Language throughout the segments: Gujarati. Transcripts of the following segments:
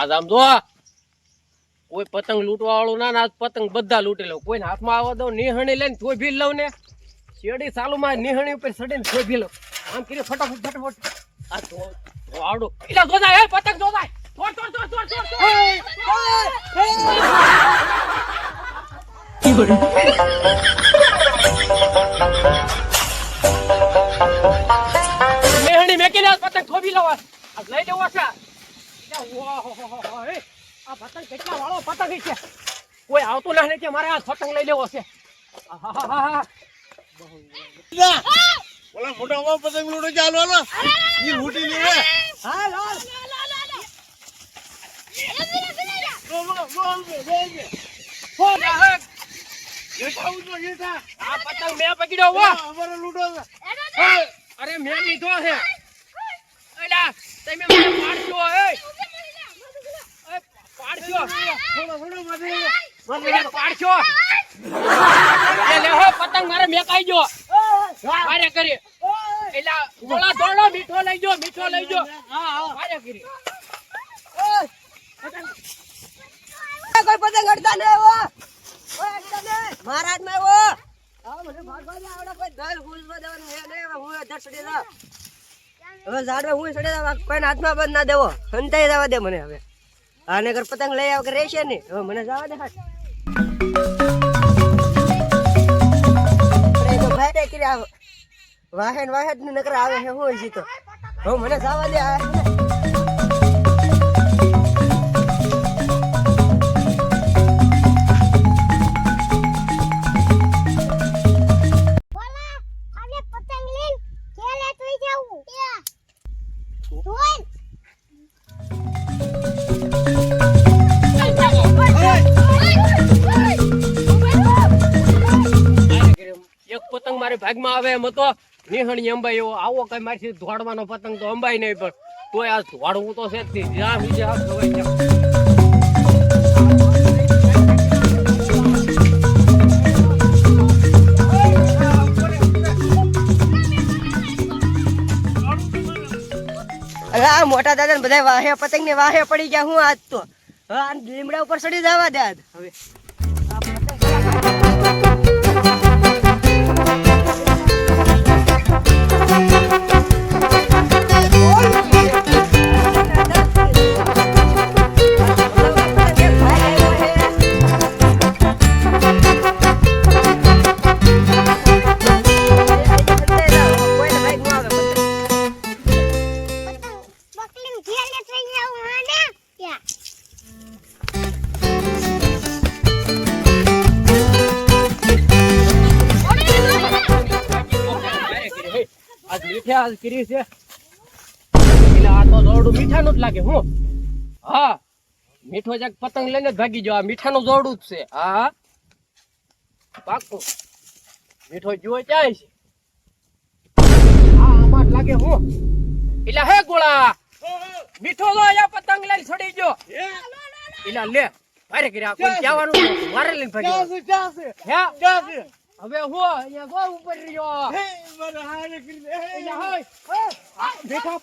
આજ આમ જો કોઈ પતંગ લૂંટવા વાળું ના આજ પતંગ બધા લૂંટી લઉં. કોઈને હાથમાં આવવા દઉં, નિહણી લઈને થોઈ ભી લઉં ને. શેડી ચાલુમાં નિહણી ઉપર ચડીને થોઈ ભી લઉં. આમ કરી ફટાફટ ફટાફટ. આ આવડો એટલે જોતા હે, પતંગ છોડ છોડ છોડ છોડ છોડ છોડ. નિહણી મેકીને પતંગ થોભી લઉં. લઈ લેવો છે. આ પતંગ કેટલા વાળો પતંગ છે કોઈ આવતું નથી કે મારે આ પતંગ લઈ લેવો છે. ઓલા મોટા બાપ પતંગ લૂંટો ચાલો હાલો ઈ લૂંટી લેવે હા લાલ મેં અરે મેં લીધો છે તમે મને એ, પાડશો. પાડશો. એ લે હો પતંગ મારે મેકાઈ જો મારે કરી. એટલે થોડા થોડો મીઠો લઈ જો મીઠો લઈ જો હા હા મારે કરી. કોઈ પતંગ અડતા ને આવો ઓય અડતા ને મહારાજમાં આવો આવો મને ભાગવા દે કોઈ દલ ફૂલમાં દેવાનું હે ને હું ધર હવે ઝાડમાં હું સડી કોઈને હાથમાં બંધ ના દેવો. સંતાઈ દેવા દે મને હવે. આને ઘર પતંગ લઈ આવ કે રહેશે ને હવે મને જવા દે હાથ વાહેન વાહેન નકર આવે છે, હું જીતો હવે મને જવા દે આ. બોલા એક પતંગ મારે ભાગમાં આવે એમ હતો. નિહણી અંબાઈ એવો. આવો કઈ મારી ધોડવાનો પતંગ તો અંબાઈ નહીં, પણ તોય આ ધોડવું તો છે જ જ્યાં આ મોટા દાદા બધા વાહે પતંગ ને વાહે પડી ગયા હું આજ તો. આ લીમડા ઉપર ચડી જવા દે હવે. આજ મીઠે આજ કરી છે. એટલે આ તો દોરડું મીઠાનું જ લાગે હું. હા મીઠો જાક પતંગ લઈને જ ભાગી જાવ આ મીઠાનું દોરડું જ છે. હા હા પાકું મીઠો જુઓ ક્યાંય છે. હા આમાં જ લાગે હું. એટલે હે ગોળા મીઠો તો અહીંયા પતંગ લઈને છોડી ગયો. એટલે લે મારે કર્યા કોઈ કહેવાનું નહોતું. મારે લઈને ભાગ્યો ક્યાં છે? ક્યાં છે? હે? ક્યાં છે? હવે હો અહીંયા ગો ઉપર રહ્યો. હે મને હારે કરી દે હે. એટલે હોય બેઠા.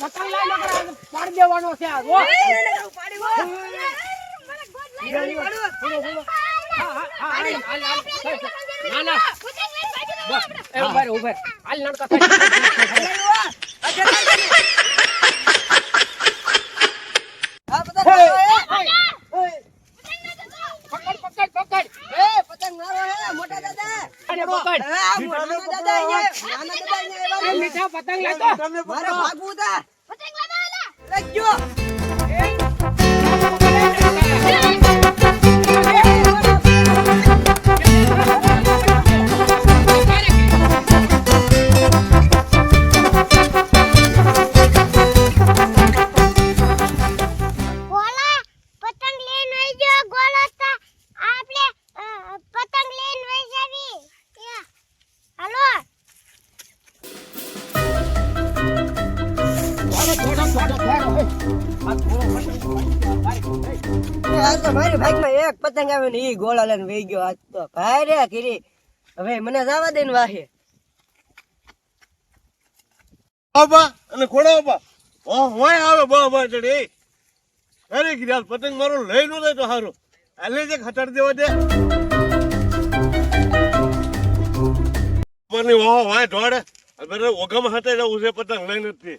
પતંગ લઈને આપણે પાડી દેવાનો છે આ ગો હા, હા, હા, હાલ, હાલ, હાલ. ના ના. બસ, એ ઊભા રહો, ઊભા રહો. હાલ નડકા થાય. આ પતંગ મારો હે. પકડ પકડ પકડ એ પતંગ મારો હે મોટા દાદા અને પકડ હવે આ નાના દાદા અહીંયા નાના દાદા અહીંયા એ આવ્યા મીઠા પતંગ લેતો. તમે મારે ભાગવું તા પતંગ લાવો આલા. આજ તો મારી એક પતંગ આવે ને ઈ ગોળા લઈને વહી ગયો. આજ તો ભાઈ રે કીરી હવે મને જવા દે ને વાહે બાબા અને ખોડા બાબા ઓ હોય આવે બા બા, ચડી. અરે ગિરાલ પતંગ મારો લઈ નો જાય તો સારું આલે જે ખટાડ દેવા દે. મને વાહ વાહ, ઢોળે. બધા ઓગમ હતા જવું છે પતંગ લઈ નથી.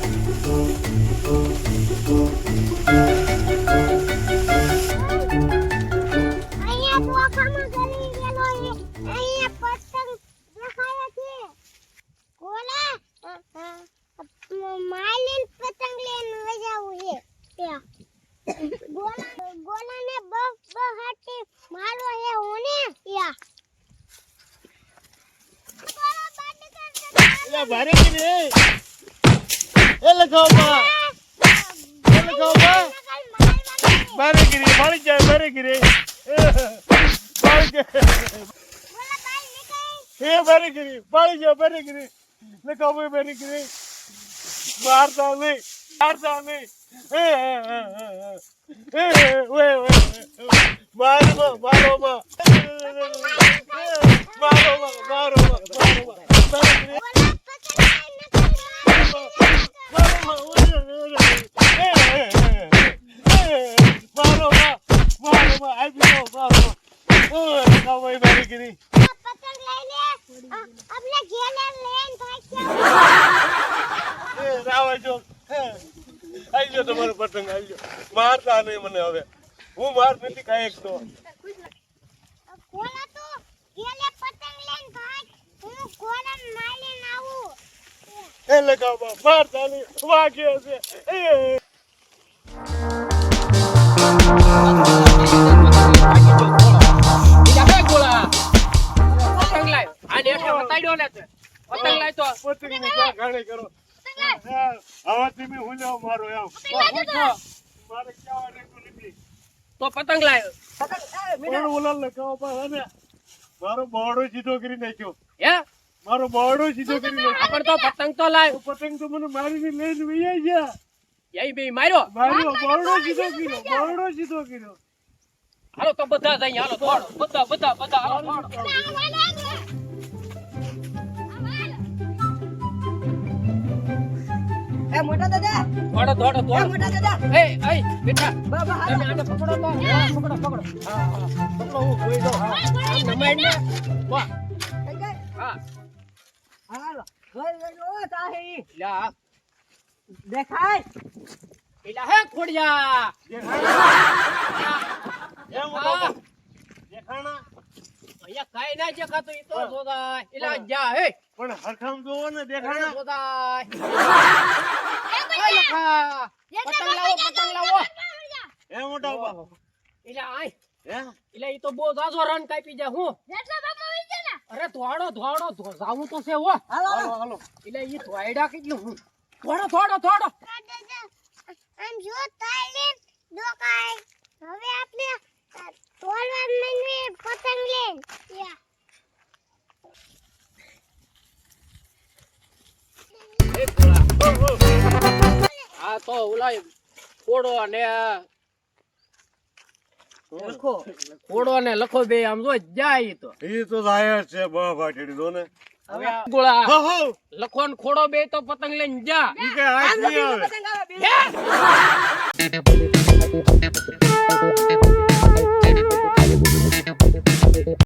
ભારે કરી મારી જાય ભારે કરી એ ભારે કરી મારી જાય ભારે ને ભાઈ ભારે કરી મારતા નહીં જાવ નહીં. એ એ પતંગ લઈને અ, આપણે ઘેરે લઈને ભાગ્યા મારતા નહીં મને હવે. હું માર નથી કાંઈ તો પતંગ આવું એ લગાવ મારતા નહીં વાગ્યો છે ને તે. પતંગ લાય તો પતંગની ક્યાં ઘાણી કરો? હા, હવે તમે હું લેવો મારો એમ. મારે ક્યાં તો પતંગ લાય પણ ઓલા લગાવો પણ ને. મારો બોર્ડો સીધો કરી નાખ્યો. હે? મારો બોર્ડો સીધો કરી નાખ્યો. આપણ તો પતંગ તો લાય પતંગ તો મને મારીને લઈને વૈયા ગયા યઈ બે માર્યો. મારો બોર્ડો સીધો કર્યો બોર્ડો સીધો કર્યો. હાલો તો બધા જઈએ હાલો દોડો. બધા બધા બધા હાલો દોડો. એ મોટા દાદા? દોડો દોડો. દોડો મોટા દાદા? એ એ બેટા. બાબા તમે આને પકડો તો. પકડો પકડો. હા પકડો હું કોઈ દો હા. નમાઈ ને વાહ. હા. હાલો. જોઈ લેજો ઓ તાહી. લા દેખાય? એલા હે ખોડિયા. એમ દેખાણા અહીંયા કાઈ ના દેખાતું ઈ તો જોદાય એલા જા હે. પણ હરખમ જોવો ને લખા પતંગ લાવો પતંગ લાવો. એ મોટા ઊભા એટલે આય. હે? એલા ઈ તો બહુ જાજો રન કાપી જાય હું? અરે ધોડો ધોડો ધો- જાવું તો છે હો. હાલો હાલો. હાલો એટલે ઈ ધોયડા કેટલું હું? ધોડો ધોડો ધોડો આમ જો તાઈ દોકાય. તો ઓલા કોડો અને લખો. કોડો ને લખો બે આમ જો જાય તો. એ તો જાહેર છે બા ભાટી દો ને હવે ગોળા હો હો. લખો ને ખોડો બે તો પતંગ લઈને જા. ઈ કે આવે?